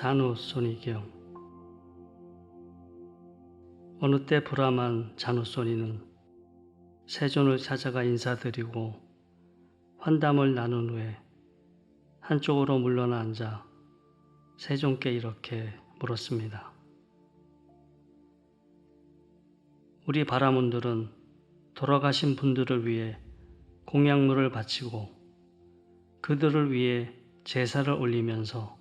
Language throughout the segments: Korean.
잔우 소니경 어느 때 불암한 잔우 소니는 세존을 찾아가 인사드리고 환담을 나눈 후에 한쪽으로 물러나 앉아 세존께 이렇게 물었습니다. 우리 바라문들은 돌아가신 분들을 위해 공약물을 바치고 그들을 위해 제사를 올리면서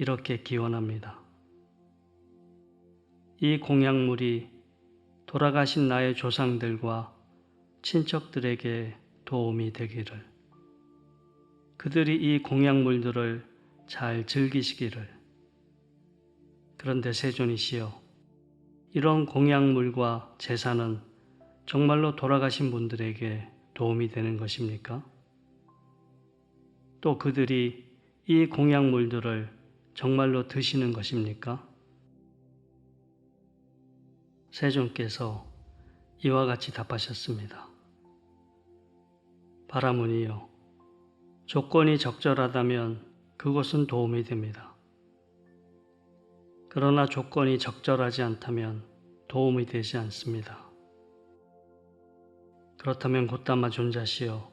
이렇게 기원합니다. 이 공약물이 돌아가신 나의 조상들과 친척들에게 도움이 되기를, 그들이 이 공약물들을 잘 즐기시기를. 그런데 세존이시여, 이런 공약물과 제사는 정말로 돌아가신 분들에게 도움이 되는 것입니까? 또 그들이 이 공약물들을 정말로 드시는 것입니까? 세존께서 이와 같이 답하셨습니다. 바라문이여, 조건이 적절하다면 그것은 도움이 됩니다. 그러나 조건이 적절하지 않다면 도움이 되지 않습니다. 그렇다면 곧담아 존자시여,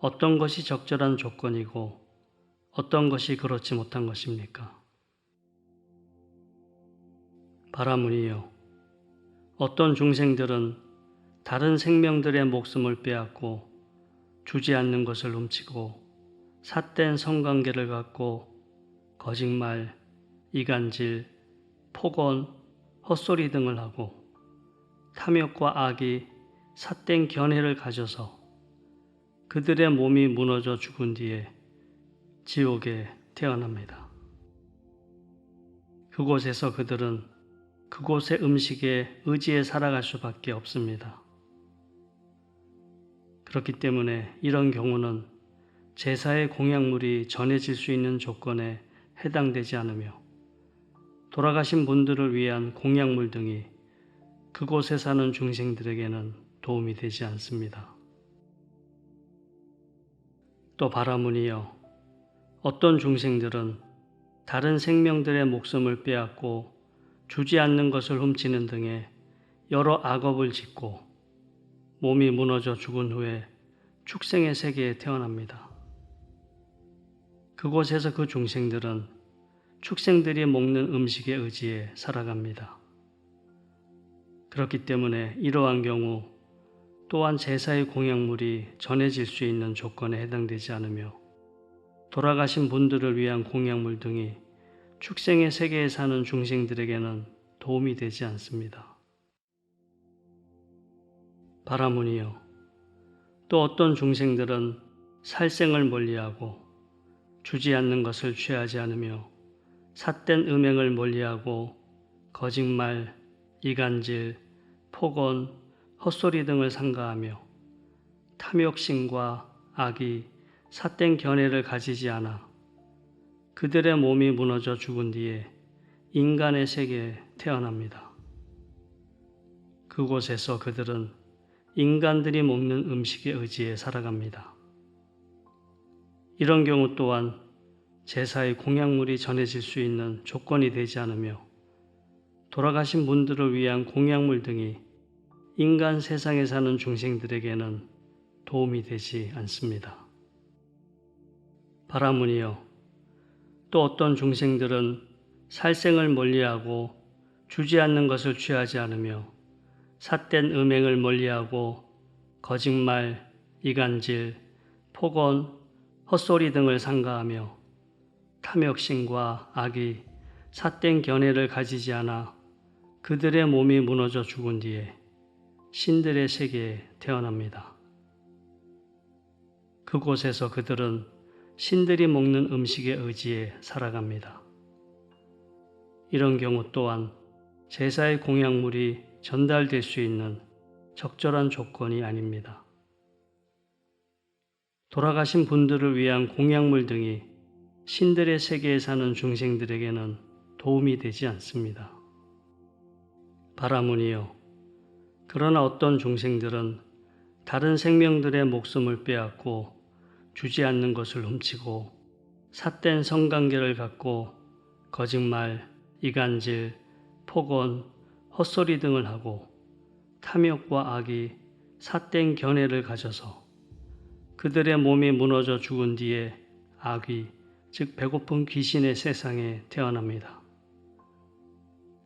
어떤 것이 적절한 조건이고 어떤 것이 그렇지 못한 것입니까? 바라문이여, 어떤 중생들은 다른 생명들의 목숨을 빼앗고 주지 않는 것을 훔치고 삿된 성관계를 갖고 거짓말, 이간질, 폭언, 헛소리 등을 하고 탐욕과 악이 삿된 견해를 가져서 그들의 몸이 무너져 죽은 뒤에 지옥에 태어납니다. 그곳에서 그들은 그곳의 음식에 의지해 살아갈 수밖에 없습니다. 그렇기 때문에 이런 경우는 제사의 공약물이 전해질 수 있는 조건에 해당되지 않으며 돌아가신 분들을 위한 공약물 등이 그곳에 사는 중생들에게는 도움이 되지 않습니다. 또 바라문이여 어떤 중생들은 다른 생명들의 목숨을 빼앗고 주지 않는 것을 훔치는 등의 여러 악업을 짓고 몸이 무너져 죽은 후에 축생의 세계에 태어납니다. 그곳에서 그 중생들은 축생들이 먹는 음식에 의지해 살아갑니다. 그렇기 때문에 이러한 경우 또한 제사의 공약물이 전해질 수 있는 조건에 해당되지 않으며 돌아가신 분들을 위한 공약물 등이 축생의 세계에 사는 중생들에게는 도움이 되지 않습니다. 바라문이여, 또 어떤 중생들은 살생을 멀리하고 주지 않는 것을 취하지 않으며 삿된 음행을 멀리하고 거짓말, 이간질, 폭언, 헛소리 등을 상가하며 탐욕심과 악이 삿된 견해를 가지지 않아 그들의 몸이 무너져 죽은 뒤에 인간의 세계에 태어납니다. 그곳에서 그들은 인간들이 먹는 음식에 의지해 살아갑니다. 이런 경우 또한 제사의 공약물이 전해질 수 있는 조건이 되지 않으며 돌아가신 분들을 위한 공약물 등이 인간 세상에 사는 중생들에게는 도움이 되지 않습니다. 바라문이여, 또 어떤 중생들은 살생을 멀리하고 주지 않는 것을 취하지 않으며 삿된 음행을 멀리하고 거짓말, 이간질, 폭언, 헛소리 등을 상가하며 탐욕심과 악이 삿된 견해를 가지지 않아 그들의 몸이 무너져 죽은 뒤에 신들의 세계에 태어납니다. 그곳에서 그들은 신들이 먹는 음식에 의지해 살아갑니다. 이런 경우 또한 제사의 공약물이 전달될 수 있는 적절한 조건이 아닙니다. 돌아가신 분들을 위한 공약물 등이 신들의 세계에 사는 중생들에게는 도움이 되지 않습니다. 바라문이여, 그러나 어떤 중생들은 다른 생명들의 목숨을 빼앗고 주지 않는 것을 훔치고 삿된 성관계를 갖고 거짓말, 이간질, 폭언, 헛소리 등을 하고 탐욕과 악이 삿된 견해를 가져서 그들의 몸이 무너져 죽은 뒤에 악귀, 즉 배고픈 귀신의 세상에 태어납니다.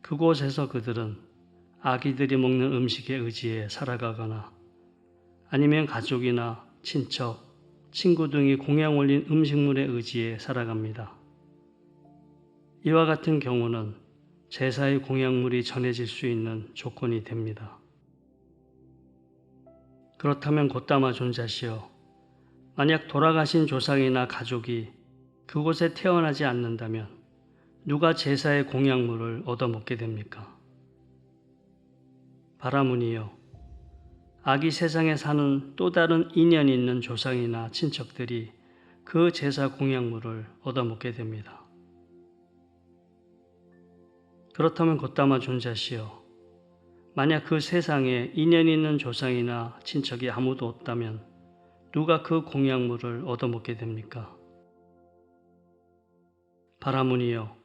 그곳에서 그들은 아기들이 먹는 음식에 의지해 살아가거나 아니면 가족이나 친척, 친구 등이 공양 올린 음식물에 의지해 살아갑니다. 이와 같은 경우는 제사의 공양물이 전해질 수 있는 조건이 됩니다. 그렇다면 곧다마 존자시여, 만약 돌아가신 조상이나 가족이 그곳에 태어나지 않는다면 누가 제사의 공양물을 얻어먹게 됩니까? 바라문이여, 아기 세상에 사는 또 다른 인연 있는 조상이나 친척들이 그 제사 공양물을 얻어먹게 됩니다. 그렇다면 곧다마 존자시여, 만약 그 세상에 인연 있는 조상이나 친척이 아무도 없다면 누가 그 공양물을 얻어먹게 됩니까? 바라문이여,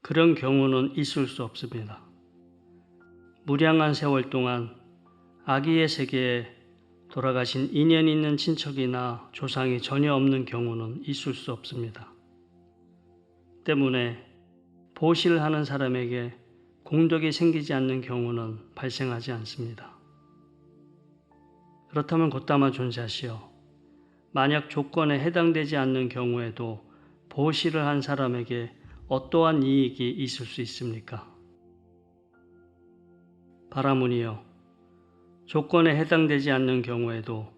그런 경우는 있을 수 없습니다. 무량한 세월 동안 아기의 세계에 돌아가신 인연 있는 친척이나 조상이 전혀 없는 경우는 있을 수 없습니다. 때문에 보시를 하는 사람에게 공덕이 생기지 않는 경우는 발생하지 않습니다. 그렇다면 곧다마 존재하시어 만약 조건에 해당되지 않는 경우에도 보시를 한 사람에게 어떠한 이익이 있을 수 있습니까? 바라문이여 조건에 해당되지 않는 경우에도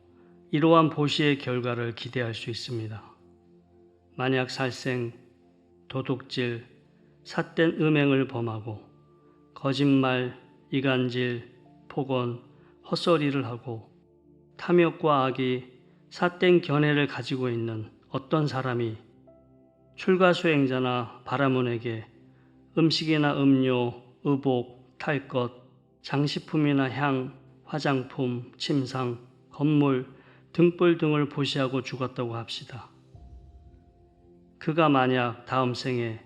이러한 보시의 결과를 기대할 수 있습니다. 만약 살생, 도둑질, 삿된 음행을 범하고 거짓말, 이간질, 폭언, 헛소리를 하고 탐욕과 악이 삿된 견해를 가지고 있는 어떤 사람이 출가 수행자나 바라문에게 음식이나 음료, 의복, 탈 것, 장식품이나 향, 화장품, 침상, 건물, 등불 등을 보시하고 죽었다고 합시다. 그가 만약 다음 생에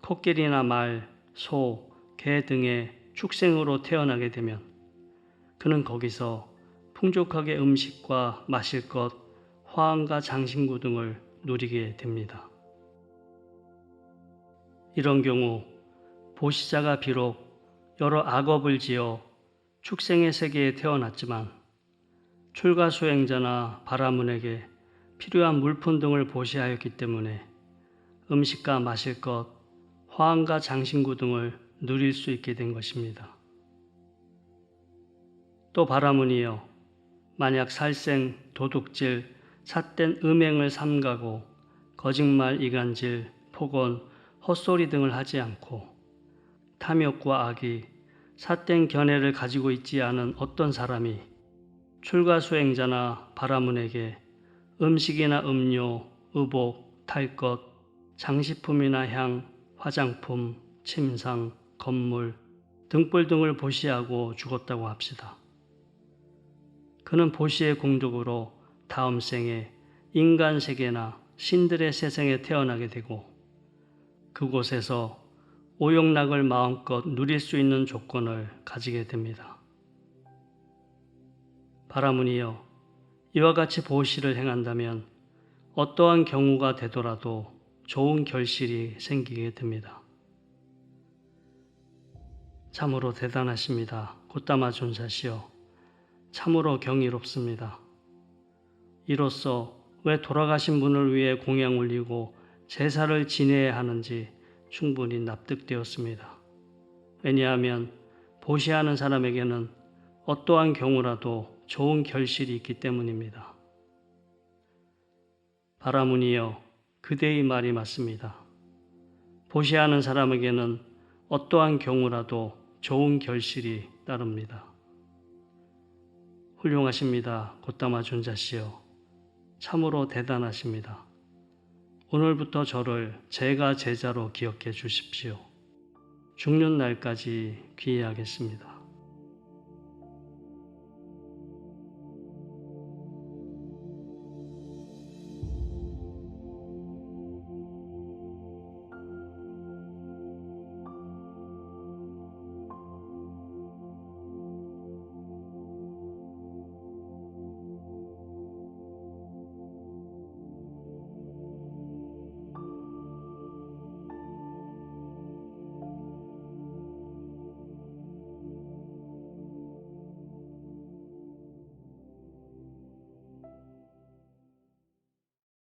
코끼리나 말, 소, 개 등의 축생으로 태어나게 되면 그는 거기서 풍족하게 음식과 마실 것, 화환과 장신구 등을 누리게 됩니다. 이런 경우 보시자가 비록 여러 악업을 지어 축생의 세계에 태어났지만 출가 수행자나 바라문에게 필요한 물품 등을 보시하였기 때문에 음식과 마실 것, 화환과 장신구 등을 누릴 수 있게 된 것입니다. 또 바라문이여 만약 살생, 도둑질, 삿된 음행을 삼가고 거짓말, 이간질, 폭언, 헛소리 등을 하지 않고 탐욕과 악이 삿된 견해를 가지고 있지 않은 어떤 사람이 출가 수행자나 바라문에게 음식이나 음료, 의복, 탈 것, 장식품이나 향, 화장품, 침상, 건물, 등불 등을 보시하고 죽었다고 합시다. 그는 보시의 공덕으로 다음 생에 인간 세계나 신들의 세상에 태어나게 되고 그곳에서 오용락을 마음껏 누릴 수 있는 조건을 가지게 됩니다. 바라문이여 이와 같이 보시를 행한다면 어떠한 경우가 되더라도 좋은 결실이 생기게 됩니다. 참으로 대단하십니다. 곧다마 존사시여 참으로 경이롭습니다. 이로써 왜 돌아가신 분을 위해 공양 올리고 제사를 지내야 하는지 충분히 납득되었습니다. 왜냐하면 보시하는 사람에게는 어떠한 경우라도 좋은 결실이 있기 때문입니다. 바라문이여 그대의 말이 맞습니다. 보시하는 사람에게는 어떠한 경우라도 좋은 결실이 따릅니다. 훌륭하십니다. 곧다마 존자시여. 참으로 대단하십니다. 오늘부터 저를 제가 제자로 기억해 주십시오. 죽는 날까지 귀의하겠습니다.